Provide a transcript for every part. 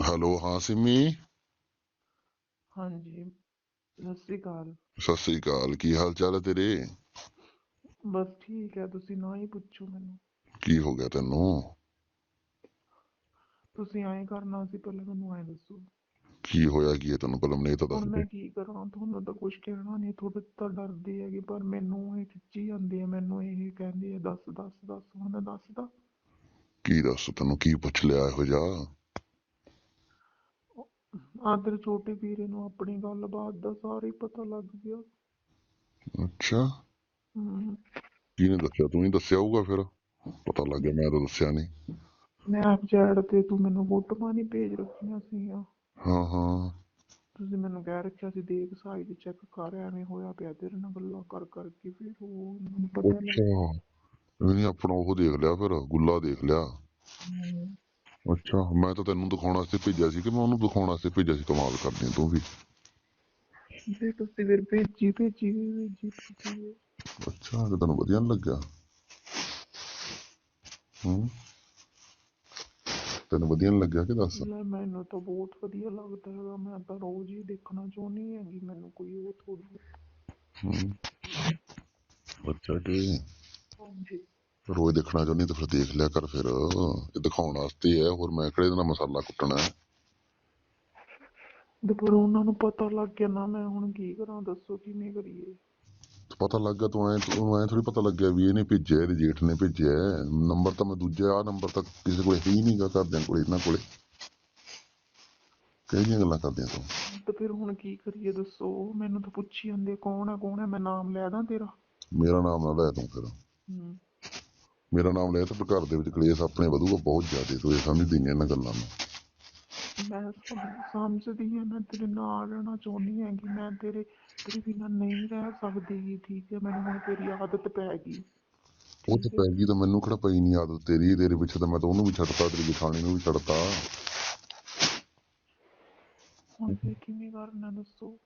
Hello ਹਾਂ ਸਿਮੀ? ਹਾਂਜੀ ਸਤਿ ਸ੍ਰੀ ਅਕਾਲ। ਸਤਿ ਸ੍ਰੀ ਅਕਾਲ ਕੀ ਹਾਲ ਚਾਲ ਹੈ ਤੇਰੇ? ਬਸ ਠੀਕ ਹੈ ਤੁਸੀਂ ਨਾ ਹੀ ਪੁੱਛੋ ਮੈਨੂੰ। ਕੀ ਹੋ ਗਿਆ ਤੈਨੂੰ? ਤੁਸੀਂ ਐਂ ਕਰਨਾ ਸੀ ਪਹਿਲਾਂ ਮੈਨੂੰ ਐਂ ਦੱਸੋ। ਕੀ ਹੋਇਆ ਕੀ ਹੈ ਤੈਨੂੰ? ਪਹਿਲਾਂ ਮੈਨੂੰ ਇਹ ਤਾਂ ਦੱਸ ਹੁਣ ਦੇ। ਮੈਂ ਕੀ ਕਰਾਂ? ਤੁਹਾਨੂੰ ਤਾਂ ਕੁਝ ਕਹਿਣਾ ਨਹੀਂ ਤੁਹਾਡੇ ਤਾਂ ਡਰਦੇ ਹੈਗੇ ਪਰ ਮੈਨੂੰ ਇਹ ਖਿੱਚੀ ਜਾਂਦੀ ਹੈ ਮੈਨੂੰ ਇਹ ਕਹਿੰਦੀ ਹੈ ਦੱਸ ਦੱਸ ਦੱਸ ਹੁਣ ਦੱਸਦਾ ਕੀ ਦੱਸ? ਤੈਨੂੰ ਕੀ ਪੁੱਛ ਲਿਆ ਇਹੋ ਜਾ ਆਹ ਤੇਰੇ ਛੋਟੇ ਵੀਰੇ ਨੂੰ ਆਪਣੀ ਗੱਲਬਾਤ ਦਾ ਸਾਰਾ ਹੀ ਪਤਾ ਲੱਗ ਗਿਆ। ਅੱਛਾ। ਹਮ, ਕਿਹਨੇ ਦੱਸਿਆ? ਤੂੰ ਹੀ ਦੱਸਿਆ ਹੋਊਗਾ ਫਿਰ। ਪਤਾ ਲੱਗ ਗਿਆ ਮੈਂ ਤਾਂ ਦੱਸਿਆ ਨਹੀਂ। ਸਨੈਪਚੈਟ ਤੇ ਤੂੰ ਮੈਨੂੰ ਫੋਟੋਆਂ ਨਹੀਂ ਭੇਜ ਰੱਖੀਆਂ ਸੀਗੀਆਂ। ਹਾਂ ਹਾਂ। ਤੁਸੀਂ ਮੈਨੂੰ ਕਹਿ ਰੱਖਿਆ ਸੀ ਦੇਖ ਸਾਈਡ ਚੈੱਕ ਕਰ ਐਵੇਂ ਹੋਇਆ ਪਿਆ ਤੇਰੇ ਨਾਲ ਗੱਲਾਂ ਕਰ ਕਰਕੇ ਫਿਰ ਉਹ ਮੈਨੂੰ ਪਤਾ ਲੱਗ ਅੱਛਾ। ਇਹਨੇ ਆਪਣਾ ਉਹ ਦੇਖ ਲਿਆ ਫਿਰ ਗੁੱਲਾ ਦੇਖ ਲਿਆ। ਹਮ, ਅੱਛਾ ਮੈਂ ਤਾਂ ਤੈਨੂੰ ਦਿਖਾਉਣ ਵਾਸਤੇ ਭੇਜਿਆ ਸੀ ਕਿ ਮੈਂ ਉਹਨੂੰ ਦਿਖਾਉਣ ਵਾਸਤੇ ਭੇਜਿਆ ਸੀ ਕਮਾਲ ਕਰਦੀ ਆਂ ਤੂੰ ਵੀ। ਫਿਰ ਤੁਸੀਂ ਫਿਰ ਭੇਜੀ ਭੇਜੀ ਭੇਜੀ ਭੇਜੀ। ਅੱਛਾ ਤੇ ਤੈਨੂੰ ਵਧੀਆ ਨੀ ਲੱਗਿਆ? ਹੂੰ? ਤੈਨੂੰ ਵਧੀਆ ਨੀ ਲੱਗਿਆ ਕਿ ਦੱਸ? ਲੈ ਮੈਨੂੰ ਤਾਂ ਬਹੁਤ ਵਧੀਆ ਲੱਗਦਾ ਹੈਗਾ। ਮੈਂ ਤਾਂ ਰੋਜ਼ ਹੀ ਦੇਖਣਾ ਚਾਹੁੰਦੀ ਹੈਗੀ ਮੈਨੂੰ ਕੋਈ ਉਹ ਥੋੜੀ ਹੂੰ। ਅੱਛਾ ਹਾਂਜੀ। ਰੋਜ਼ ਦੇਖਣਾ ਚਾਹੁੰਦੀ ਤਾਂ ਫਿਰ ਦੇਖ ਲਿਆ ਕਰ ਫਿਰ। ਇਹ ਦਿਖਾਉਣ ਵਾਸਤੇ ਹੈ ਹੋਰ ਮੈਂ ਕਿਹੜੇ ਨਾਲ ਮਸਾਲਾ ਕੁੱਟਣਾ ਹੈ? ਤੇ ਪਰ ਉਹਨਾਂ ਨੂੰ ਪਤਾ ਲੱਗ ਗਿਆ ਨਾ ਮੈਂ ਹੁਣ ਕੀ ਕਰਾਂ ਦੱਸੋ ਕਿਵੇਂ ਕਰੀਏ? ਪਤਾ ਲੱਗ ਗਿਆ ਤੂੰ ਐ ਤੂੰ ਐ ਥੋੜੀ ਪਤਾ ਲੱਗਿਆ ਵੀ ਇਹਨੇ ਭੇਜਿਆ ਇਹਦੇ ਜੇਠ ਨੇ ਭੇਜਿਆ। ਨੰਬਰ ਤਾਂ ਮੈਂ ਦੂਜਾ ਆ ਨੰਬਰ ਤਾਂ ਕਿਸੇ ਕੋਲ ਹੈ ਨਹੀਂਗਾ ਘਰਦਿਆਂ ਕੋਲੇ ਇਹਨਾਂ ਕੋਲੇ। ਕਿਹੜੀਆਂ ਗੱਲਾਂ ਕਰਦੇ ਆ ਤੂੰ? ਤੇ ਫਿਰ ਹੁਣ ਕੀ ਕਰੀਏ ਦੱਸੋ? ਮੈਨੂੰ ਤਾਂ ਪੁੱਛੀ ਜਾਂਦੇ ਕੌਣ ਹੈ ਕੌਣ ਹੈ ਮੈਂ ਨਾਮ ਲੈ ਦਾਂ ਤੇਰਾ? ਮੇਰਾ ਨਾਮ ਨਾ ਲੈ ਤੂੰ ਫਿਰ। ਮੇਰਾ ਨਾਮ ਲਿਆ ਤਾਂ ਫਿਰ ਘਰ ਦੇ ਵਿੱਚ ਕਲੇਸ਼ ਆਪਣੇ ਵਧੂਗਾ ਬਹੁਤ ਜ਼ਿਆਦਾ ਤੂੰ ਇਹ ਸਮਝਦੀ ਨਹੀਂ ਇਹਨਾਂ ਗੱਲਾਂ ਨੂੰ। ਮੈਂ ਸਮ- ਸਮਝਦੀ ਹਾਂ ਮੈਂ ਤੇਰੇ ਨਾਲ ਰਹਿਣਾ ਚਾਹੁੰਦੀ ਹਾਂ ਕਿ ਮੈਂ ਤੇਰੇ ਤੇਰੇ ਬਿਨਾਂ ਨਹੀਂ ਰਹਿ ਸਕਦੀ ਗੀ, ਠੀਕ ਹੈ ਮੈਨੂੰ ਹੁਣ ਤੇਰੀ ਆਦਤ ਪੈ ਗਈ। ਉਹ ਤੇ ਪੈ ਗਈ ਤਾਂ ਮੈਨੂੰ ਕਿਹੜਾ ਪਈ ਨਹੀਂ ਆਦਤ ਤੇਰੀ ਤੇਰੇ ਪਿੱਛੇ ਤਾਂ ਮੈਂ ਤਾਂ ਉਹਨੂੰ ਵੀ ਛੱਡਤਾ ਤੇਰੀ ਜਠਾਣੀ ਨੂੰ ਵੀ ਛੱਡਤਾ। ਹੁਣ ਫਿਰ ਕਿਵੇਂ ਕਰਨਾ ਦੱਸੋ?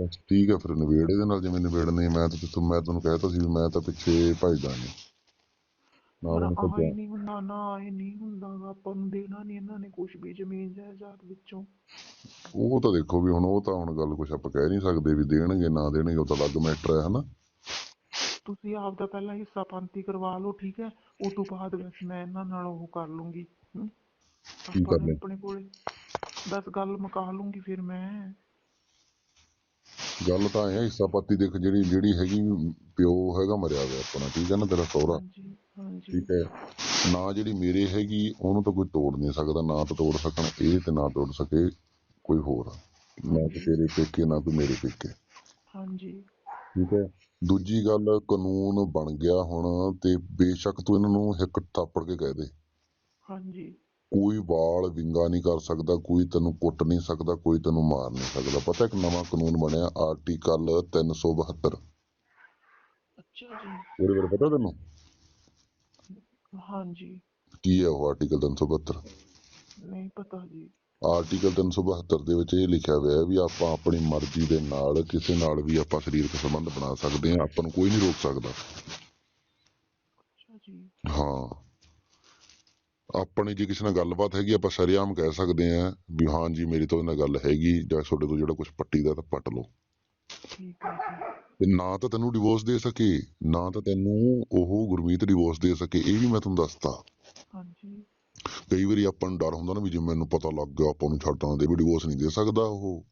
ਬਸ ਠੀਕ ਹੈ ਫਿਰ ਨਵੇੜ ਇਹਦੇ ਨਾਲ ਜਿਵੇਂ ਨਵੇੜਨੇ ਮੈਂ ਤਾਂ ਤੈਨੂੰ ਮੈਂ ਤੈਨੂੰ ਕਹਿਤਾ ਸੀ ਵੀ ਮੈਂ ਤਾਂ ਪਿੱਛੇ ਭਜਦਾ ਨਹੀਂ ਆਹ ਭੱਜਿਆ ਹੀ ਨਹੀਂ ਹੁੰਦਾ ਨਾ ਇਹ ਨਹੀਂ ਹੁੰਦਾ ਗਾ, ਆਪਾਂ ਨੂੰ ਦੇਣਾ ਨਹੀਂ ਇਹਨਾਂ ਨੇ ਕੁਝ ਵੀ ਜ਼ਮੀਨ ਜਾਇਦਾਦ ਵਿੱਚੋਂ। ਉਹ ਤਾਂ ਦੇਖੋ ਵੀ ਹੁਣ ਉਹ ਤਾਂ ਹੁਣ ਗੱਲ ਕੁਛ ਆਪਾਂ ਕਹਿ ਨਹੀਂ ਸਕਦੇ ਵੀ ਦੇਣਗੇ ਨਾ ਦੇਣਗੇ ਉਹ ਤਾਂ ਅਲੱਗ ਮੈਟਰ ਹੈ ਹਨਾ। ਤੁਸੀਂ ਆਪ ਦਾ ਪਹਿਲਾਂ ਹਿੱਸਾ ਪੰਤੀ ਕਰਵਾ ਲਓ ਠੀਕ ਹੈ? ਉਸ ਤੋਂ ਬਾਅਦ ਬਸ ਮੈਂ ਇਹਨਾਂ ਨਾਲ ਉਹ ਕਰ ਲੂੰਗੀ ਹਮ? ਆਪਾਂ ਨੂੰ? ਆਪਣੇ ਕੋਲੇ ਬਸ ਗੱਲ ਮੁਕਾ ਲੂੰਗੀ ਫਿਰ ਮੈਂ। ਗੱਲ ਤਾਂ ਐ ਹਿੱਸਾ ਪਾਤੀ ਦੇਖ ਜਿਹੜੀ ਜਿਹੜੀ ਹੈਗੀ ਪਿਓ ਹੈਗਾ ਮਰਿਆ ਹੋਇਆ ਆਪਣਾ ਠੀਕ ਹੈ ਨਾ ਤੇਰਾ ਸਹੁਰਾ। ਹਾਂਜੀ। ਠੀਕ ਹੈ। ਨਾ ਜਿਹੜੀ ਮੇਰੇ ਹੈਗੀ ਉਹਨੂੰ ਤਾਂ ਕੋਈ ਤੋੜ ਨਹੀਂ ਸਕਦਾ ਨਾ ਤਾਂ ਤੋੜ ਸਕਣ ਇਹ ਤੇ ਨਾ ਤੋੜ ਸਕੇ ਕੋਈ ਹੋਰ। ਨਾ ਤੇ ਤੇਰੇ ਪੇਕੇ ਨਾ ਕੋਈ ਮੇਰੇ ਪੇਕੇ। ਹਾਂਜੀ। ਠੀਕ ਹੈ। ਦੂਜੀ ਗੱਲ ਕਾਨੂੰਨ ਬਣ ਗਿਆ ਹੁਣ ਤੇ ਬੇਸ਼ੱਕ ਤੂੰ ਇਹਨਾਂ ਨੂੰ ਹਿੱਕ ਥਾਪੜ ਕੇ ਕਹਿ ਦੇ। ਹਾਂਜੀ। ਕੋਈ ਵਾਲ ਵਿੰਗਾ ਨਹੀਂ ਕਰ ਸਕਦਾ ਕੋਈ ਤੈਨੂੰ ਕੁੱਟ ਨਹੀਂ ਸਕਦਾ ਕੋਈ ਤੈਨੂੰ ਮਾਰ ਨਹੀਂ ਸਕਦਾ। ਪਤਾ ਇੱਕ ਨਵਾਂ ਕਾਨੂੰਨ ਬਣਿਆ ਆਰਟੀਕਲ 372 ਅੱਛਾ ਜੀ। ਉਹਦੇ ਬਾਰੇ ਪਤਾ ਤੈਨੂੰ? ਹਾਂਜੀ। ਕੀ ਹੈ ਉਹ ਆਰਟੀਕਲ 372 ਨਹੀਂ ਪਤਾ ਜੀ। ਆਰਟੀਕਲ 372 ਦੇ ਵਿੱਚ ਇਹ ਲਿਖਿਆ ਹੋਇਆ ਹੈ ਵੀ ਆਪਾਂ ਆਪਣੀ ਮਰਜ਼ੀ ਦੇ ਨਾਲ ਕਿਸੇ ਨਾਲ ਵੀ ਆਪਾਂ ਸਰੀਰਕ ਸੰਬੰਧ ਬਣਾ ਸਕਦੇ ਹਾਂ ਆਪਾਂ ਨੂੰ ਕੋਈ ਨਹੀਂ ਰੋਕ ਸਕਦਾ। ਅੱਛਾ ਜੀ। ਹਾਂ। ਆਪਣੀ ਜੇ ਕਿਸੇ ਨਾਲ ਗੱਲਬਾਤ ਹੈਗੀ ਆਪਾਂ ਸ਼ਰੇਆਮ ਕਹਿ ਸਕਦੇ ਹਾਂ ਵੀ ਹਾਂ ਜੀ ਮੇਰੀ ਤੋਂ ਨਾਲ ਗੱਲ ਹੈਗੀ ਜਾਂ ਤੁਹਾਡੇ ਤੋਂ ਜਿਹੜਾ ਕੁਝ ਪੱਟੀ ਦਾ ਤਾਂ ਪੱਟ ਲਓ। ਠੀਕ ਹੈ ਜੀ। ਤੇ ਨਾ ਤਾਂ ਤੈਨੂੰ ਡਿਵੋਰਸ ਦੇ ਸਕੇ ਨਾ ਤਾਂ ਤੈਨੂੰ ਉਹ ਗੁਰਮੀਤ ਡਿਵੋਰਸ ਦੇ ਸਕੇ ਇਹ ਵੀ ਮੈਂ ਤੁਹਾਨੂੰ ਦੱਸਤਾ। ਹਾਂਜੀ। ਕਈ ਵਾਰੀ ਆਪਾਂ ਨੂੰ ਡਰ ਹੁੰਦਾ ਨਾ ਵੀ ਜੇ ਮੈਨੂੰ ਪਤਾ ਲੱਗ ਗਿਆ ਆਪਾਂ ਨੂੰ ਛੱਡਾਂ ਦੇ ਵੀ ਡਿਵੋਰਸ ਨਹੀਂ ਦੇ ਸਕਦਾ ਉਹ।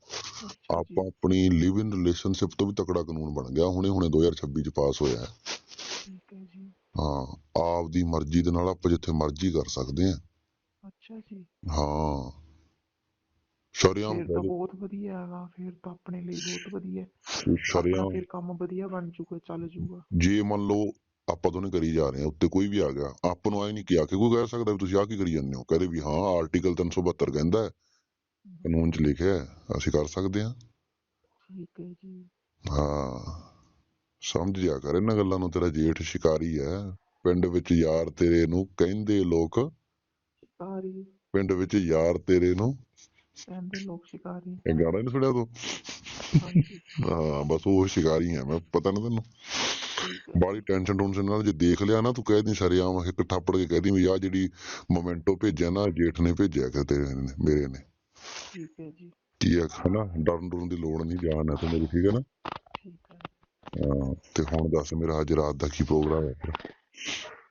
ਆਪਾਂ ਆਪਣੀ ਲਿਵ ਇਨ ਰਿਲੇਸ਼ਨਸ਼ਿਪ ਤੋਂ ਵੀ ਤਕੜਾ ਕਾਨੂੰਨ ਬਣ ਗਿਆ ਹੁਣੇ ਹੁਣੇ 2026 ਚ ਪਾਸ ਹੋਇਆ ਹੈ। ਠੀਕ ਹੈ ਜੀ। ਹਾਂ ਆਪਦੀ ਮਰਜ਼ੀ ਦੇ ਨਾਲ ਆਪਾਂ ਜਿੱਥੇ ਮਰਜ਼ੀ ਕਰ ਸਕਦੇ ਹਾਂ। ਅੱਛਾ ਜੀ। ਹਾਂ। ਸ਼ਰਿਆਮ ਫਿਰ ਤਾਂ ਬਹੁਤ ਵਧੀਆ ਹੈਗਾ ਫਿਰ ਤਾਂ ਆਪਣੇ ਲਈ ਬਹੁਤ ਵਧੀਆ ਸ਼ਰਿਆਮ ਫਿਰ ਕੰਮ ਵਧੀਆ ਬਣ ਜੂਗਾ ਚੱਲ ਜੂਗਾ। ਜੇ ਮੰਨ ਲਓ ਆਪਾਂ ਦੋਨੇ ਕਰੀ ਜਾ ਰਹੇ ਹਾਂ ਉੱਤੇ ਕੋਈ ਵੀ ਆ ਗਿਆ ਆਪਾਂ ਨੂੰ ਐ ਨਹੀਂ ਕਿਹਾ ਕਿ ਕੋਈ ਕਹਿ ਸਕਦਾ ਵੀ ਤੁਸੀਂ ਆਹ ਕੀ ਕਰੀ ਜਾਂਦੇ ਹੋ? ਕਹਦੇ ਵੀ ਹਾਂ ਆਰਟੀਕਲ 372 ਕਹਿੰਦਾ ਹੈ, ਕਾਨੂੰਨ ਚ ਲਿਖਿਆ ਹੈ, ਅਸੀਂ ਕਰ ਸਕਦੇ ਹਾਂ। ਠੀਕ ਹੈ ਜੀ। ਹਾਂ ਸਮਝ ਜਾ ਕਰ ਇਹਨਾਂ ਗੱਲਾਂ ਨੂੰ ਤੇਰਾ ਜੇਠ ਸ਼ਿਕਾਰੀ ਹੈ। ਪਿੰਡ ਵਿੱਚ ਯਾਰ ਤੇਰੇ ਨੂੰ ਕਹਿੰਦੇ ਲੋਕ। ਸ਼ਿਕਾਰੀ। ਪਿੰਡ ਵਿੱਚ ਯਾਰ ਤੇਰੇ ਨੂੰ ਕਹਿੰਦੇ ਲੋਕ ਸ਼ਿਕਾਰੀ ਇਹ ਗਾਣਾ ਨਹੀਂ ਸੁਣਿਆ ਤੂੰ? ਹਾਂ ਬਸ ਉਹ ਸ਼ਿਕਾਰੀ ਹੈ ਮੈਂ ਪਤਾ ਨਾ ਤੈਨੂੰ। ਬਾਲੀ ਟੈਨਸ਼ਨ ਟੈਨਸ਼ਨ ਨਾਲ ਜੇ ਦੇਖ ਲਿਆ ਨਾ ਤੂੰ ਕਹਿ ਦੀ ਸ਼ਰੇਆਮ ਇੱਕ ਥੱਪੜ ਕੇ ਕਹਿ ਦੀ ਵੀ ਆ ਜਿਹੜੀ ਮੋਮੈਂਟੋ ਭੇਜਿਆ ਨਾ ਜੇਠ ਨੇ ਭੇਜਿਆ ਕਿ ਤੇਰੇ ਨੇ ਮੇਰੇ ਨੇ। ਠੀਕ ਹੈ ਜੀ। ਕੀ ਹੈ ਹਨਾ ਡਰਨ ਡਰਨ ਦੀ ਲੋੜ ਨਹੀਂ ਜਾਨ ਹੈ ਤੇ ਮੇਰੀ ਠੀਕ ਹੈ ਨਾ? ਠੀਕ ਹਾਂ, ਤੇ ਹੁਣ ਦੱਸ ਮੇਰਾ ਅੱਜ ਰਾਤ ਦਾ ਕੀ ਪ੍ਰੋਗਰਾਮ ਹੈ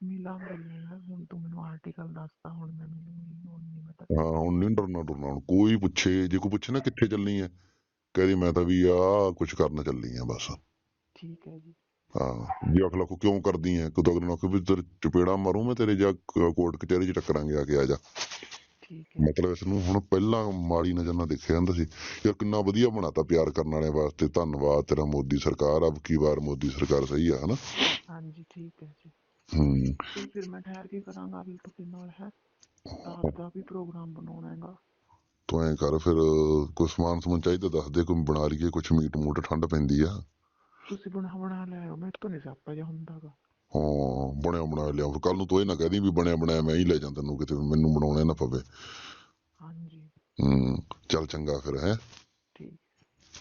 ਫਿਰ ਮਿਲਾਂਗੇ ਮੈਂ ਹੁਣ ਤੂੰ ਮੈਨੂੰ ਆਰਟੀਕਲ ਦੱਸਦਾ ਹੁਣ ਮੈਂ ਮਿਲੂੰਗੀ ਹੁਣ ਨਹੀਂ ਮੈਂ ਤਾਂ ਹਾਂ ਹੁਣ ਨਹੀਂ ਡਰਨਾ ਡਰਨਾ ਹੁਣ ਕੋਈ ਪੁੱਛੇ ਜੇ ਕੋਈ ਪੁੱਛੇ ਨਾ ਕਿੱਥੇ ਚੱਲਣੀ ਹੈ ਕਹਦੀ ਮੈਂ ਤਾਂ ਵੀ ਆ ਕੁਝ ਕਰਨ ਚੱਲੀ ਆ ਬਸ। ਠੀਕ ਹੈ ਜੀ। ਹਾਂ ਜੇ ਅਗਲਾ ਕੋ ਕਿਉਂ ਕਰਦੀ ਹੈ ਕਦੋਂ ਅਗਲੇ ਆਖੇ ਵੀ ਤੇਰੇ ਚਪੇੜਾ ਮਾਰੂ ਮੈਂ ਤੇਰੇ ਜਾ ਕੋਰਟ ਕਚਹਿਰੀ ਚ ਟੱਕਰਾਂਗੇ ਆ ਕੇ ਆ ਜਾ। ਮਤਲਬ ਇਸ ਨੂੰ ਹੁਣ ਪਹਿਲਾਂ ਮਾੜੀ ਨਜ਼ਰ ਨਾਲ ਦੇਖਿਆ ਜਾਂਦਾ ਸੀ ਯਾਰ ਕਿੰਨਾ ਵਧੀਆ ਬਣਾਤਾ ਪਿਆਰ ਕਰਨ ਵਾਲਿਆਂ ਵਾਸਤੇ ਧੰਨਵਾਦ ਤੇਰਾ ਮੋਦੀ ਸਰਕਾਰ ਅਬ ਕੀ ਵਾਰ ਮੋਦੀ ਸਰਕਾਰ ਸਹੀ ਆ ਹਨਾ? ਹਾਂਜੀ ਠੀਕ ਹੈ। ਜੀ ਹੂੰ। ਫਿਰ ਮੈਂ ਠਹਿਰ ਕੇ ਕਰਾਂਗਾ ਵੀ ਤੁਹਾਡੇ ਨਾਲ ਹੈ ਰਾਤ ਦਾ ਵੀ ਪ੍ਰੋਗਰਾਮ ਬਣਾਉਣਾ ਹੈਗਾ। ਤੂੰ ਐਂ ਕਰ ਫਿਰ ਕੋਈ ਸਮਾਨ ਸਮੂਨ ਚਾਹੀਦਾ ਦੱਸ ਦੇ ਕੋਈ ਬਣਾ ਲਈਏ ਕੁਛ ਮੀਟ ਮੂਟ ਠੰਡ ਪੈਂਦੀ ਆ। ਤੁਸੀਂ ਬਣਾ ਬਣਾ ਲੈ ਆਓ ਮੇਰੇ ਤੋਂ ਨਹੀਂ ਸਿਆਪਾ ਜਿਹਾ ਹੁੰਦਾਗਾ ਹਾਂ ਬਣਿਆ ਬਣਾਇਆ ਲਿਆ ਫਿਰ ਕੱਲ ਨੂੰ ਤੂੰ ਇਹ ਨਾ ਕਹਦੀ ਵੀ ਬਣਿਆ ਬਣਾਇਆ ਮੈਂ ਹੀ ਲੈ ਜਾਂ ਤੈਨੂੰ ਕਿਤੇ ਮੈਨੂੰ ਬਣਾਉਣਾ ਨਾ ਪਵੇ। ਹਾਂਜੀ। ਹੂੰ ਚੱਲ ਚੰਗਾ ਫਿਰ ਹੈ।